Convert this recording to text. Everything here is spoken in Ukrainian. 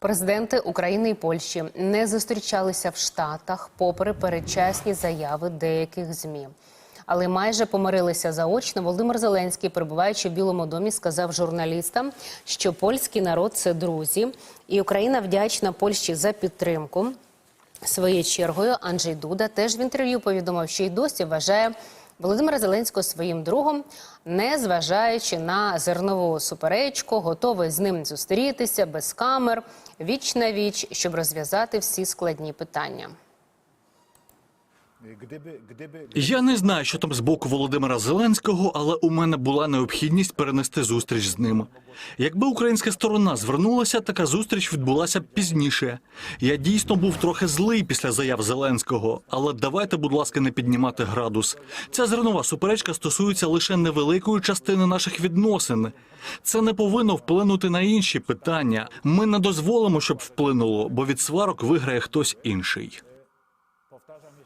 Президенти України і Польщі не зустрічалися в Штатах, попри передчасні заяви деяких змі. Але майже помирилися заочно. Володимир Зеленський, перебуваючи в Білому домі, сказав журналістам, що польський народ це друзі, і Україна вдячна Польщі за підтримку. Своєю чергою Анджей Дуда теж в інтерв'ю повідомив, що й досі вважає Володимира Зеленського своїм другом, не зважаючи на зернову суперечку, готовий з ним зустрітися без камер, віч на віч, щоб розв'язати всі складні питання. Я не знаю, що там з боку Володимира Зеленського, але у мене була необхідність перенести зустріч з ним. Якби українська сторона звернулася, така зустріч відбулася б пізніше. Я дійсно був трохи злий після заяв Зеленського, але давайте, будь ласка, не піднімати градус. Ця зернова суперечка стосується лише невеликої частини наших відносин. Це не повинно вплинути на інші питання. Ми не дозволимо, щоб вплинуло, бо від сварок виграє хтось інший.